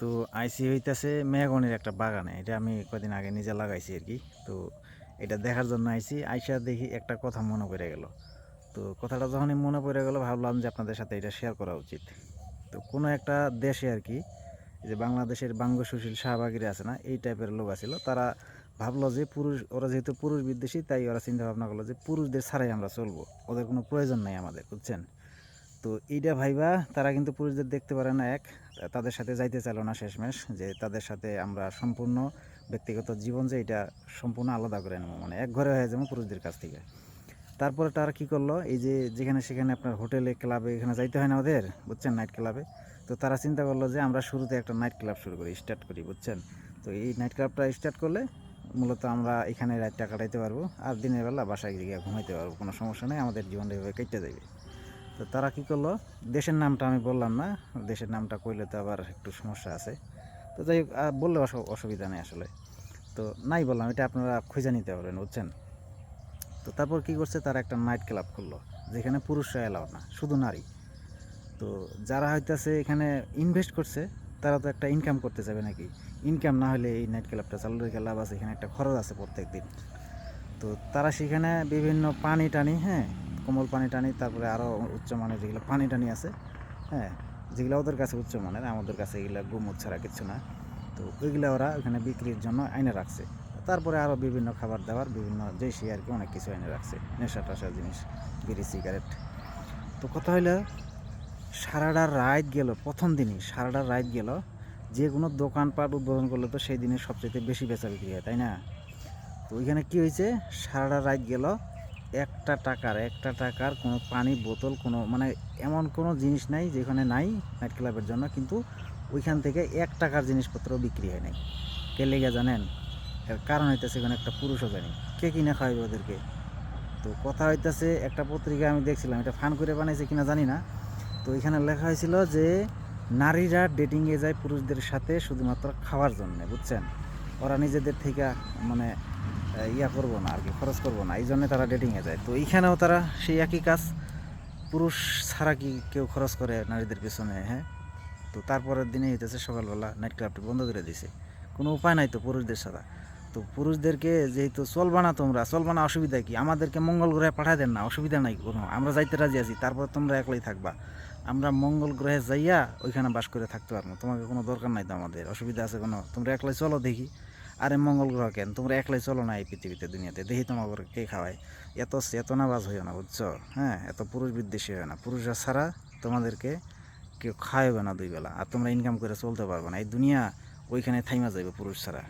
তো আইসি হইতেছে মেঘনের একটা বাগানে। এটা আমি কদিন আগে নিজে লাগাইছি আর কি। তো এটা দেখার জন্য আইসি। আইসা দেখি একটা কথা মনে পড়ে গেল। তো কথাটা যখনই মনে পড়ে গেল, ভাবলাম যে আপনাদের সাথে এটা শেয়ার করা উচিত। তো কোনো একটা দেশে আর কি যে বাংলাদেশের বাঙ্গ সুশীল শাহবাগিরা আছে না, এই টাইপের লোক আছিল। তারা ভাবলো যে পুরুষ, ওরা যেহেতু পুরুষ বিদ্বেষী, তাই ওরা চিন্তা ভাবনা করল যে পুরুষদের ছাড়াই আমরা চলবো। ওদের কোনো প্রয়োজন নাই আমাদের, বুঝছেন? তো এইটা ভাইবা, তারা কিন্তু পুরুষদের দেখতে পারে না এক, তাদের সাথে যাইতে চাইলো না শেষমেশ, যে তাদের সাথে আমরা সম্পূর্ণ ব্যক্তিগত জীবন যে এটা সম্পূর্ণ আলাদা করে নেব মানে এক ঘরে হয়ে যাব পুরুষদের কাছ থেকে। তারপরে তারা কি করল, এই যে যেখানে সেখানে আপনার হোটেলে, ক্লাবে, এখানে যাইতে হয় না ওদের, বুঝছেন নাইট ক্লাবে তো তারা চিন্তা করল যে আমরা শুরুতে একটা নাইট ক্লাব শুরু করি স্টার্ট করি, বুঝছেন? তো এই নাইট ক্লাবটা স্টার্ট করলে মূলত আমরা এখানে রাতটা কাটাইতে পারব, আর দিনের বেলা বাসায় গিয়ে ঘুমাইতে পারব, কোনো সমস্যা নেই, আমাদের জীবনটা এভাবে কেটে যাবে তো তারা কি করল? দেশের নামটা আমি বললাম না, দেশের নামটা কইলে তো আবার একটু সমস্যা আছে। তো যাই হোক বললে অসু- অসুবিধা নেই আসলে। তো নাই বললাম, এটা আপনারা খুঁজে নিতে পারবেন, বুঝছেন? তো তারপর কি করছে? তারা একটা নাইট ক্লাব খুললো, যেখানে পুরুষরা এলাও না, শুধু নারী। তো যারা হইতাছে এখানে ইনভেস্ট করছে, তারা তো একটা ইনকাম করতে চাবে নাকি? ইনকাম না হলে এই নাইট ক্লাবটা চালু রেখে লাভ আছে, এখানে একটা খরচ আছে প্রত্যেক দিন তো তারা সেখানে বিভিন্ন পানি টানি হ্যাঁ কোমল পানি টানি তারপরে আরও উচ্চমানের যেগুলো পানি টানি আছে হ্যাঁ যেগুলো ওদের কাছে উচ্চমানের আমাদের কাছে এগুলো গুমুট ছাড়া কিছু না। তো ওইগুলো ওরা ওখানে বিক্রির জন্য আইনে রাখছে। তারপরে আরও বিভিন্ন খাবার দাবার, বিভিন্ন দেশি আর কি অনেক কিছু এনে রাখছে, নেশা টেশা জিনিস, বিড়ি, সিগারেট। তো কথা হইল, সারাটা রাত গেল, প্রথম দিনই সারাটা রাত গেল, যে কোনো দোকানপাট উদ্বোধন করলে তো সেই দিনে সবচেয়ে বেশি বেচা বিক্রি হয়, তাই না? তো ওইখানে কী হয়েছে সারাটা রাত গেল একটা টাকার একটা টাকার কোনো পানি বোতল, কোনো মানে এমন কোনো জিনিস নাই যেখানে নাই নাইট ক্লাবের জন্য, কিন্তু ওইখান থেকে এক টাকার জিনিসপত্র বিক্রি হয় নাই। কে লেগে জানেন? এর কারণ হইতেছে এখানে একটা পুরুষও জানি। কে কিনে খাওয়াবে ওদেরকে? তো কথা হইতেছে, একটা পত্রিকা আমি দেখছিলাম, এটা ফান করে বানাইছে কিনা জানি না। তো এখানে লেখা হয়েছিল যে, নারীরা ডেটিংয়ে যায় পুরুষদের সাথে শুধুমাত্র খাওয়ার জন্য, বুঝছেন? ওরা নিজেদের থেকে মানে ইয়া করব না আর কি, খরচ করব না এই জন্য তারা ডেটিংয়ে যায়। তো এইখানেও তারা সেই একই কাজ, পুরুষ ছাড়া কি কেউ খরচ করে নারীদের পেছনে হ্যাঁ? তো তারপরের দিনে হইতেছে সকালবেলা নাইট ক্লাবটি বন্ধ করে দিছে। কোনো উপায় নাই তো পুরুষদের ছাড়া। তো পুরুষদেরকে যেহেতু চলবা না তোমরা, চলবা না অসুবিধা কি? আমাদেরকে মঙ্গল গ্রহে পাঠায় দেন না, অসুবিধা নাই কোনো। আমরা যাইতে রাজি আছি, তারপর তোমরা একলাই থাকবা। আমরা মঙ্গল গ্রহে যাইয়া ওইখানে বাস করে থাকতে পারব তোমাকে কোনো দরকার নাই তো আমাদের, অসুবিধা আছে কোনো। তোমরা একলাই চলো দেখি। আরে মঙ্গল গ্রহ কেন? তোমরা একলাই চলো না এই পৃথিবীতে, দুনিয়াতে। দেখি তোমাকে কে খাওয়ায়। এত চেতনাবাজ হইও না, বুঝছ? হ্যাঁ এত পুরুষ বিদ্বেষী হয় না। পুরুষরা ছাড়া তোমাদেরকে কেউ খাওয়াবে না দুই বেলা। আর তোমরা ইনকাম করে চলতে পারবে না। এই দুনিয়া ওইখানে থাইমা যাবে পুরুষ ছাড়া।